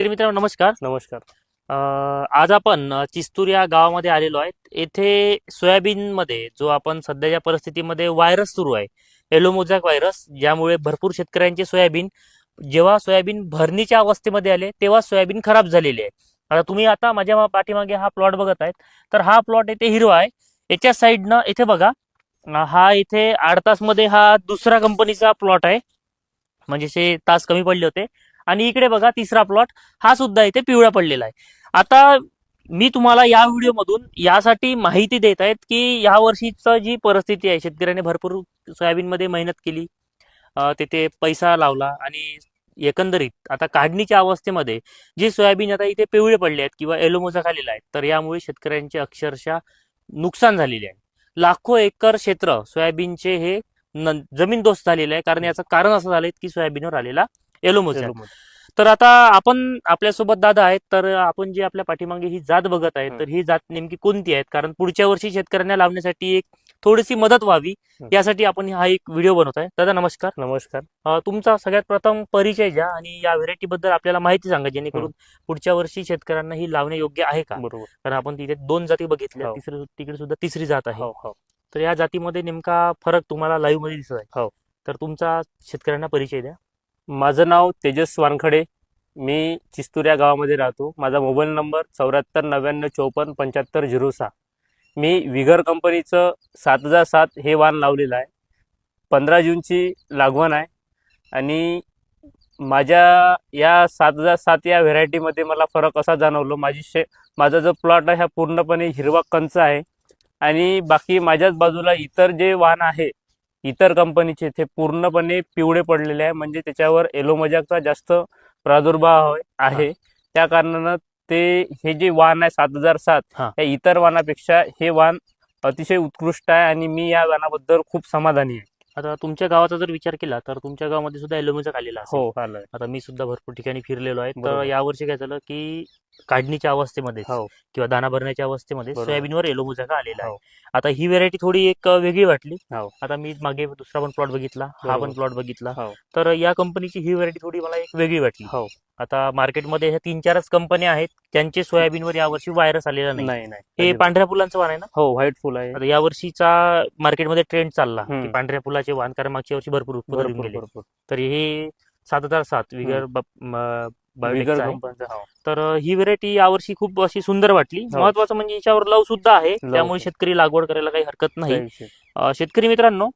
तर मित्रांनो नमस्कार. नमस्कार. अं, आज आपण अं, चिस्तूर या गावामध्ये आलेलो आहे. येथे सोयाबीन मध्ये जो आपण सध्याच्या परिस्थितीमध्ये व्हायरस सुरू आहे एलोमोझॅक व्हायरस ज्यामुळे भरपूर शेतकऱ्यांचे सोयाबीन जेव्हा सोयाबीन भरणीच्या अवस्थेमध्ये आले तेव्हा सोयाबीन खराब झालेली आहे. आता तुम्ही आता माझ्या मा- पाठीमागे हा प्लॉट बघत आहेत. तर हा प्लॉट इथे हिरवा आहे. याच्या साईडनं इथे बघा अं, हा इथे आठ तासमध्ये हा दुसरा कंपनीचा प्लॉट आहे. म्हणजे तास कमी पडले होते. आणि इकडे बघा तिसरा प्लॉट हा सुद्धा इथे पिवळा पडलेला आहे. आता मी तुम्हाला या व्हिडिओमधून यासाठी माहिती देत आहेत की या वर्षीचं जी परिस्थिती आहे शेतकऱ्याने भरपूर सोयाबीनमध्ये मेहनत केली तिथे पैसा लावला आणि एकंदरीत आता काढणीच्या अवस्थेमध्ये जे सोयाबीन आता इथे पिवळे पडले आहेत किंवा एलोमोचा खालेला आहे तर यामुळे शेतकऱ्यांचे अक्षरशः नुकसान झालेले आहे. लाखो एकर क्षेत्र सोयाबीनचे हे न- जमीनदोस्त झालेले आहे कारण याचं कारण असं झालंय की सोयाबीनवर आलेला एलोमोचा एलोमोझॅक. तर आता आपण आपल्यासोबत दादा आहेत तर आपण जी आपल्या पाठीमागे ही जात बघत आहे. तर ही जात नेमकी कोणती आहे कारण पुढच्या वर्षी शेतकऱ्यांना लावण्यासाठी एक थोडीशी मदत व्हावी. यासाठी आपण हा एक व्हिडिओ बनवत आहे. दादा नमस्कार. नमस्कार. अं, तुमचा सगळ्यात प्रथम परिचय द्या आणि या व्हेरायटी बद्दल आपल्याला माहिती सांगा जेणेकरून पुढच्या वर्षी शेतकऱ्यांना ही लावणे योग्य आहे का? बरोबर. कारण आपण तिथे दोन जाती बघितल्या हो. तिसरी तिकडे सुद्धा तिसरी जात आहे. हो हो. तर या जातीमध्ये नेमका फरक तुम्हाला लाईव्हमध्ये दिसत आहे. हो. तर तुमचा शेतकऱ्यांना परिचय द्या. माझं नाव तेजस वानखडे. मी चिस्तूर या गावामध्ये राहतो. माझा मोबाईल नंबर चौऱ्याहत्तर नव्याण्णव चौपन्न पंच्याहत्तर झिरो सहा. मी विगर कंपनीचं सात हजार सात हे वाण लावलेलं आहे. पंधरा जूनची लागवण आहे. आणि माझ्या या सात हजार सात या व्हेरायटीमध्ये मला फरक असा जाणवलो. माझी शे माझा जो प्लॉट आहे हा पूर्णपणे हिरवा कंच आहे. आणि बाकी माझ्याच बाजूला इतर जे वाहन आहे इतर कंपनीचे ते पूर्णपणे पिवळे पडलेले आहे. म्हणजे त्याच्यावर एलोमोजॅकचा जास्त प्रादुर्भाव आहे. त्या कारणानं ते हे जे वाहन आहे सात हजार सात हा. या इतर वाहनापेक्षा हे वाहन अतिशय उत्कृष्ट आहे आणि मी या वाहनाबद्दल खूप समाधानी आहे. आता तुमच्या गावाचा जर विचार केला तर तुमच्या गावामध्ये सुद्धा एलोमीचा आलेला असेल. हो आलंय आता मी सुद्धा भरपूर ठिकाणी फिरलेलो आहे तर बरोबर. यावर्षी काय झालं की काढणीच्या अवस्थेमध्ये हो किंवा दाना भरण्याच्या अवस्थेमध्ये बरोबर. सोयाबीनवर एलोमुजाका आलेला आहे हो. आता ही व्हेरायटी थोडी एक वेगळी वाटली हो. आता मी मागे दुसरा पण प्लॉट बघितला हा बरोबर. पण प्लॉट बघितला हो तर या कंपनीची ही व्हेरायटी थोडी मला एक वेगळी वाटली हो आता मार्केटमध्ये ह्या तीन चारच कंपन्या आहेत ज्यांचे सोयाबीनवर यावर्षी व्हायरस आलेला नाही. नाही नाही. हे. पांढऱ्या फुलांचं वाण आहे ना? हो व्हाईट फुल आहे. आता या वर्षीचा मार्केटमध्ये ट्रेंड चालला की. पांढऱ्या फुलाचे वाण कारण मागच्या वर्षी भरपूर उत्पन्न भरपूर गेले. तर हे सात हजार सात विगर हो. तर ही व्हेरायटी यावर्षी खूप अशी सुंदर वाटली. हो. महत्वाचं म्हणजे याच्यावर लव सुद्धा आहे. त्यामुळे. शेतकरी लागवड करायला काही हरकत नाही. शेतकरी मित्रांनो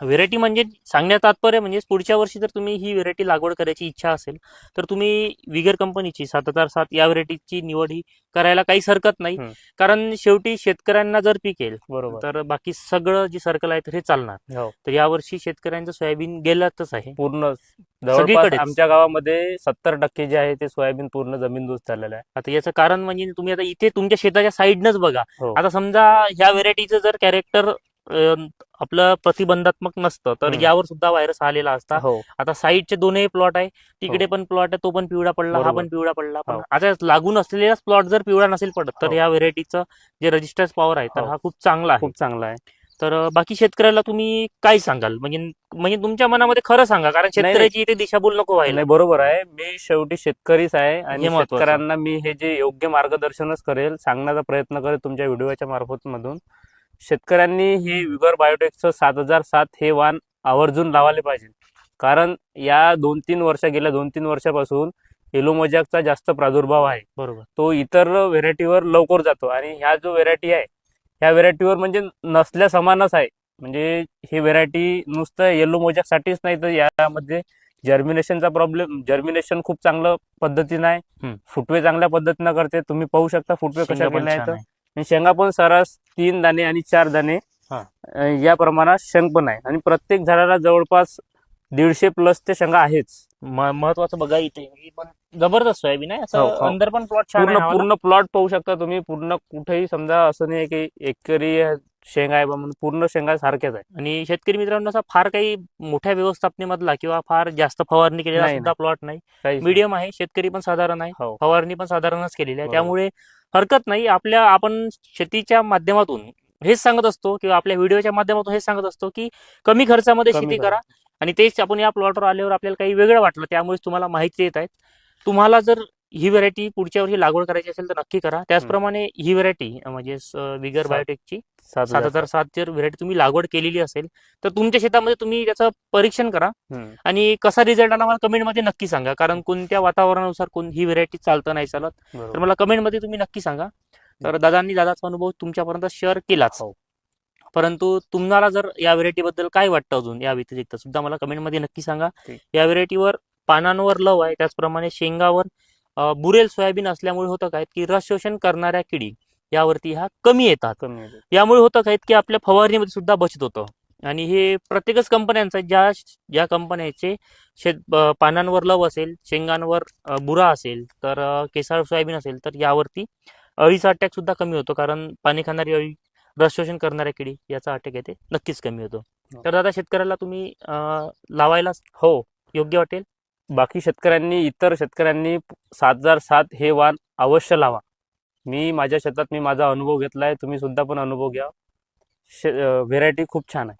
व्हेरायटी म्हणजे सांगण्यात तात्पर्य म्हणजे पुढच्या वर्षी जर तुम्ही ही व्हेरायटी लागवड करायची इच्छा असेल तर तुम्ही विगर कंपनीची सात हजार सात या व्हेरायटीची निवड ही करायला काहीच हरकत नाही. कारण शेवटी शेतकऱ्यांना जर पिकेल बरोबर. तर बाकी सगळं जे सर्कल आहे तर हे चालणार. हो. तर यावर्षी शेतकऱ्यांचं सोयाबीन गेलातच आहे. पूर्ण सगळीकडेच. आमच्या गावामध्ये सत्तर टक्के जे आहे ते सोयाबीन पूर्ण जमीनदोस्त झालेलं आहे. आता याचं कारण म्हणजे तुम्ही आता इथे तुमच्या शेताच्या साईडनच बघा. हो. आता समजा ह्या व्हेरायटीचं जर कॅरेक्टर आपलं प्रतिबंधात्मक नसतं तर हम्म. यावर सुद्धा व्हायरस आलेला असता हो आता साईडचे दोनही प्लॉट आहे तिकडे पण प्लॉट आहे तो पण पिवळा पडला हा बरोबर. पण पिवळा पडला पण हो. आता लागून असलेलाच प्लॉट जर पिवळा नसेल पडत तर हो. या व्हेरायटीचं जे रजिस्टर्स पॉवर आहे तर हो. हा खूप चांगला आहे खूप चांगला आहे तर अं, बाकी शेतकऱ्याला तुम्ही काय सांगाल म्हणजे म्हणजे तुमच्या मनामध्ये खरं सांगा कारण नाही. शेतकऱ्याची इथे दिशाभूल नको व्हायला नाही बरोबर आहे मी शेवटी शेतकरीच आहे आणि हे महत्वाचं. शेतकऱ्यांना मी हे जे योग्य मार्गदर्शनच करेल सांगण्याचा प्रयत्न करेल तुमच्या व्हिडिओच्या मार्फत मधून शेतकऱ्यांनी हे विगर बायोटेकचं सात हजार सात हे वाण आवर्जून लावायला पाहिजे. कारण या दोन तीन वर्ष गेल्या दोन तीन वर्षापासून एलोमोजॅकचा जास्त प्रादुर्भाव आहे. बरोबर. तो इतर व्हेरायटीवर लवकर जातो आणि ह्या जो व्हेरायटी आहे ह्या व्हेरायटीवर म्हणजे नसल्या समानच आहे. म्हणजे ही व्हेरायटी नुसतं येलो मोजॅकसाठीच नाही तर यामध्ये जर्मिनेशनचा प्रॉब्लेम जर्मिनेशन खूप चांगलं पद्धतीनं आहे. फुटवे चांगल्या पद्धतीनं करते. तुम्ही पाहू शकता फुटवे कशा छान आहेत. आहे. आणि शेंगा पण सरास तीन दाणे आणि चार दाणे हा. अं, या प्रमाणात शेंग पण आहे आणि प्रत्येक झाडाला जवळपास दीडशे प्लस ते शेंगा आहेच म- महत्वाचं बघा इथे ही पण जबरदस्त सोयाबीन आहे हो, असं हो. अंदर पण प्लॉट छान पूर्ण आहे. पूर्ण प्लॉट पाहू शकता तुम्ही पूर्ण कुठेही समजा असं नाही की एकरी शेंगा आहे बा म्हणून पूर्ण शेंगा सारख्याच आहे आणि शेतकरी मित्रांनो असा फार काही मोठ्या व्यवस्थापनेमधला किंवा फार जास्त फवारणी केलेला सुद्धा प्लॉट नाही. मीडियम आहे शेतकरी पण साधारण आहे. हो. फवारणी पण साधारणच केलेली आहे. त्यामुळे हरकत नाही. आपल्या आपण शेतीच्या माध्यमातून हेच सांगत असतो किंवा आपल्या व्हिडिओच्या माध्यमातून हेच सांगत असतो की कमी खर्चामध्ये शेती. करा. आणि तेच आपण या प्लॉटवर आल्यावर आपल्याला काही वेगळं वाटलं त्यामुळे तुम्हाला माहिती देत आहेत. तुम्हाला जर ही व्हरायटी पुढच्या वर्षी लागवड करायची असेल तर नक्की करा. त्याचप्रमाणे ही व्हरायटी म्हणजे सात- बायोटेकची सात हजार. सात जर व्हरायटी तुम्ही लागवड केलेली असेल तर तुमच्या शेतामध्ये तुम्ही त्याचं परीक्षण करा. आणि कसा रिझल्ट आला मला कमेंटमध्ये नक्की सांगा. कारण कोणत्या वातावरणानुसार कोण ही व्हरायटी चालतं नाही चालत. तर. मला कमेंटमध्ये तुम्ही नक्की सांगा. तर दादांनी दादाचा अनुभव तुमच्यापर्यंत शेअर केलाच. हो. परंतु तुम्हाला जर या व्हरायटी बद्दल काय वाटतं अजून या व्यतिरिक्त सुद्धा मला कमेंटमध्ये नक्की सांगा. या व्हरायटीवर पानांवर लव आहे त्याचप्रमाणे शेंगावर बुरेल सोयाबीन असल्यामुळे होतं काय की रस शोषण करणाऱ्या किडी यावरती ह्या कमी येतात. यामुळे होतं काय की आपल्या फवारणीमध्ये सुद्धा बचत होतं. आणि हे प्रत्येकच कंपन्यांचं ज्या ज्या कंपन्याचे शेत पानांवर लव असेल शेंगांवर बुरा असेल तर केसाळ सोयाबीन असेल तर यावरती अळीचा अटॅक सुद्धा कमी होतो. कारण पाणी खाणारी अळी रस शोषण करणाऱ्या किडी याचा अटॅक येते नक्कीच कमी होतो. हो. तर दादा शेतकऱ्याला तुम्ही लावायला हो योग्य वाटेल? बाकी शेतकऱ्यांनी इतर शेतकऱ्यांनी सात हजार सात हे वाण अवश्य लावा. मी माझ्या शेतात मी माझा अनुभव घेतला आहे तुम्ही सुद्धा पण अनुभव घ्या. शे व्हेरायटी खूप छान आहे.